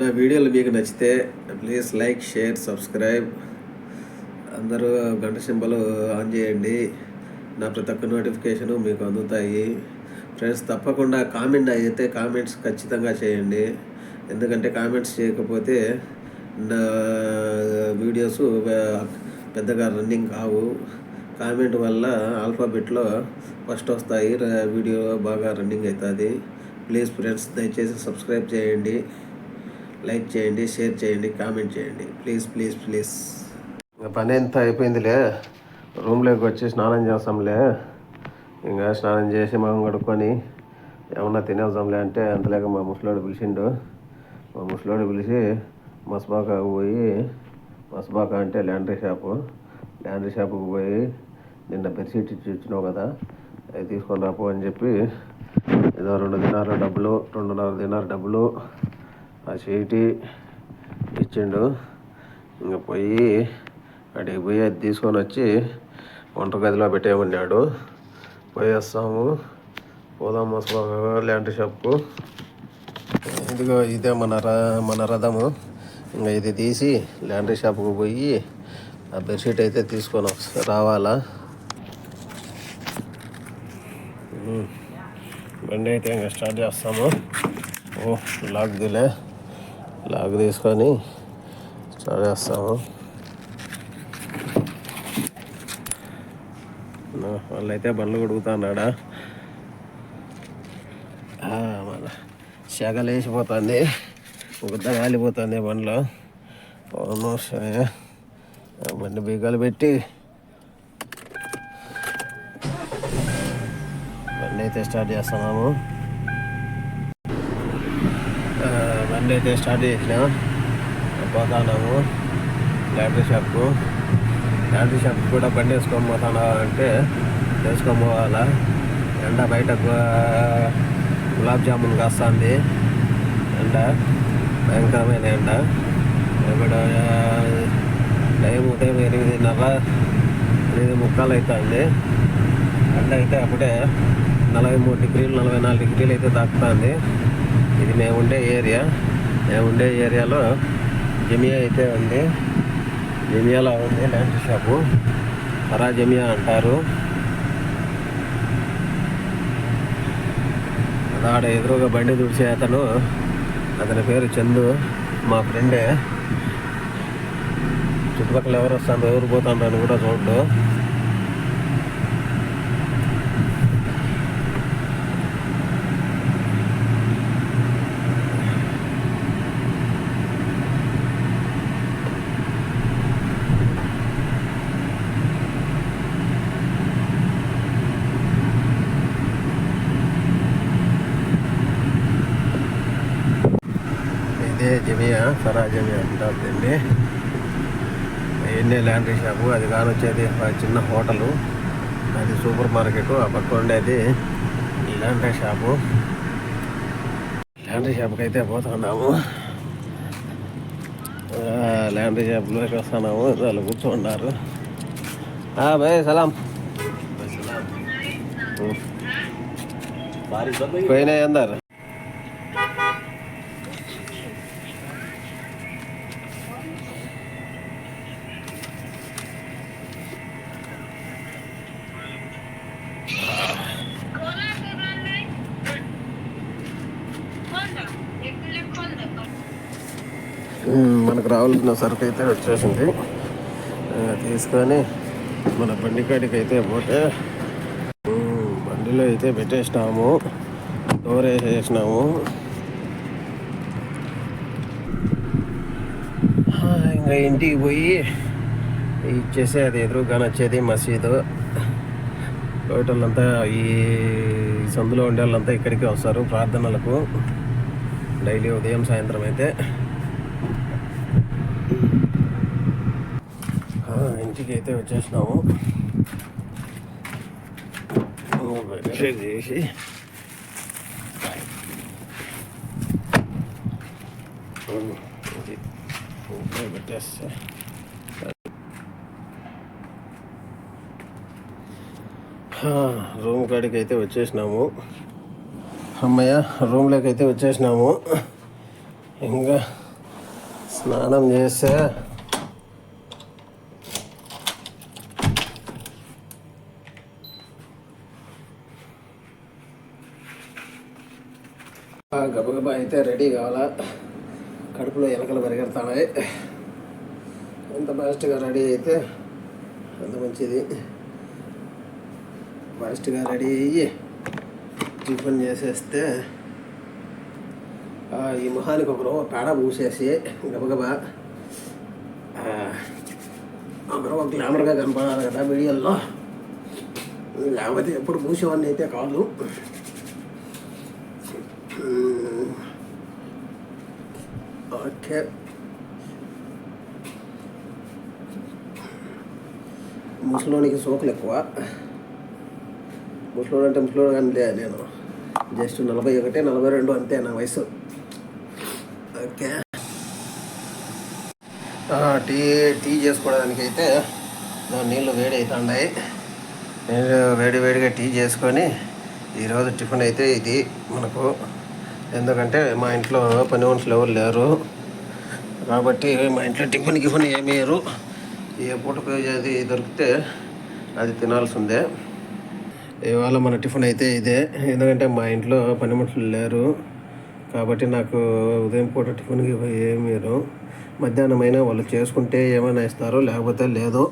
నా వీడియోలు మీకు నచ్చితే ప్లీజ్ లైక్ షేర్ సబ్స్క్రైబ్. అందరూ గంట సింబల్ ఆన్ చేయండి. నా ప్రతి ఒక్క నోటిఫికేషను మీకు అందుతాయి. ఫ్రెండ్స్ తప్పకుండా కామెంట్ అయితే కామెంట్స్ ఖచ్చితంగా చేయండి. ఎందుకంటే కామెంట్స్ చేయకపోతే నా వీడియోస్ పెద్దగా రన్నింగ్ కావు. కామెంట్ వల్ల ఆల్ఫాబెట్లో ఫస్ట్ వస్తాయి. వీడియో బాగా రన్నింగ్ అవుతుంది. ప్లీజ్ ఫ్రెండ్స్ దయచేసి సబ్స్క్రైబ్ చేయండి. లైక్ చేయండి షేర్ చేయండి కామెంట్ చేయండి. Please please please. ఇంకా పని ఎంత అయిపోయిందిలే? రూమ్లోకి వచ్చి స్నానం చేస్తాంలే. ఇంకా స్నానం చేసి మనం కడుక్కొని ఏమన్నా తినేద్దాంలే అంటే అంతలేక మా ముసలోడు పిలిచిండు. మా ముసలోడు పిలిచి మస్బాకా పోయి మస్బాకా అంటే ల్యాండ్రీ షాపు. ల్యాండ్రీ షాపుకి పోయి నిన్న బెడ్షీట్ ఇచ్చి ఇచ్చినావు కదా అవి తీసుకొని రాపో అని చెప్పి ఏదో రెండు దినాల డబ్బులు రెండున్నర దినాల డబ్బులు ఆ చీటి ఇచ్చిండు. ఇంకా పోయి అడిగి పోయి అది తీసుకొని వచ్చి వంట గదిలో పెట్టేయమన్నాడు పోయేస్తాము పోదాం మసబాగా ల్యాండ్ షాప్కు. ఇదిగో ఇదే మన ర మన రథము. ఇంకా ఇది తీసి ల్యాండ్రీ షాప్కి పోయి ఆ బెడ్షీట్ అయితే తీసుకొని రావాలా? బండి అయితే ఇంకా స్టార్ట్ చేస్తాము. ఓ లాక్ దిలే లాగ్ తీసుకొని స్టార్ట్ చేస్తాము. వాళ్ళు వాళ్ళైతే బండ్లు కొడుకుతున్నాడా? మన సెగ లేచిపోతుంది ఉద్ద కాలిపోతుంది బండ్లో. అవును బండి బీగాలు పెట్టి బండి అయితే స్టార్ట్ చేస్తున్నాము ఆ, బండి అయితే స్టార్ట్ చేసినా. పోతున్నాము. బ్యాటరీ షాప్కు బ్యాటరీ షాప్ కూడా బండి వేసుకొని పోతానా అంటే వేసుకొని పోవాలా. ఎండ బయట గులాబ్ జామున్ కాస్తుంది. ఎండ భయంకరమైన ఎండ. ఇప్పుడు టైం ఉదయం ఎనిమిదిన్నర ఎనిమిది ముక్కలు అవుతుంది ఎండ అయితే అప్పుడే నలభై మూడు డిగ్రీలు నలభై నాలుగు డిగ్రీలు అయితే తాకుతుంది ఇది మేము ఉండే ఏరియా. మేము ఉండే ఏరియాలో జమియా అయితే ఉంది. జమియాలో ఉంది ల్యాండ్ షాపు హరా జమియా అంటారు. ఆడ ఎదురుగా బండి తుడిచే అతను. అతని పేరు చందు. మా ఫ్రెండే. చుట్టుపక్కల ఎవరు వస్తారో ఎవరు పోతారో అని కూడా చూడు ఇదే జమియా? సరా జమియా అంటారు దీన్ని. ఎన్నే ల్యాండ్రీ షాపు అది కాని వచ్చేది ఒక చిన్న హోటలు. అది సూపర్ మార్కెట్. ఆ పక్క ఉండేది ల్యాండ్రీ షాపు ల్యాండ్రీ షాప్కి అయితే పోతున్నాము. ల్యాండ్రీ షాప్లోకి వస్తున్నాము. వాళ్ళు కూర్చోన్నారు భయ్ సలాం. పోయినా అందరు. మనకు రావాల్సిన సరుకు అయితే వచ్చేసింది. తీసుకొని మన బండి కాడికి అయితే పోతే బండిలో అయితే పెట్టేసినాము. డోర్ వేసేసినాము. ఇంకా ఇంటికి పోయి ఇచ్చేసి అది ఎదురుగా వచ్చేది మసీదు. వాళ్ళంతా ఈ సందులో ఉండే వాళ్ళంతా ఇక్కడికి వస్తారు ప్రార్థనలకు. డైలీ ఉదయం సాయంత్రం అయితే ఇంటికి అయితే వచ్చేసినాము. షేర్ చేసి. పెట్టేస్తే. రూమ్ కాడికి అయితే వచ్చేసినాము. అమ్మయ్య రూమ్లోకి అయితే వచ్చేసినాము. ఇంకా స్నానం చేస్తే ఆ గబగబా అయితే రెడీ కావాలా? కడుపులో ఎలకలు పరిగెడతాయి ఎంత ఫాస్ట్గా రెడీ అయితే అంత మంచిది. ఫాస్ట్గా రెడీ అయ్యి టిఫిన్ చేసేస్తే ఈ మొహానికి ఒక పేడ పూసేసి గబగబా ఆ, ఒక రవ్వ గ్లామర్గా కనపడాలి కదా వీడియోల్లో లేకపోతే ఎప్పుడు పూసేవాడిని అయితే కాదు. ఓకే. ముసలోనికి సోకులు ఎక్కువ. ముసలోడు అంటే ముసలోడు కానీ లే నేను. జస్ట్ నలభై ఒకటి నలభై రెండు అంతే నా వయసు. ఓకే. టీ టీ చేసుకోవడానికి అయితే నీళ్ళు వేడి అవుతున్నాయి నేను వేడి వేడిగా టీ చేసుకొని ఈరోజు టిఫిన్ అయితే ఇది మనకు. ఎందుకంటే మా ఇంట్లో పని మనుషులు ఎవరు లేరు. కాబట్టి మా ఇంట్లో టిఫిన్ గిఫిన్ ఏమీ లేరు ఏ పూటకు అది దొరికితే అది తినాల్సిందే. ఇవాళ మన టిఫిన్ అయితే ఇదే. ఎందుకంటే మా ఇంట్లో పని మనుషులు లేరు. కాబట్టి నాకు ఉదయం పూట టిఫిన్కి ఏమీ మధ్యాహ్నం అయినా వాళ్ళు చేసుకుంటే ఏమైనా ఇస్తారో లేకపోతే లేదు.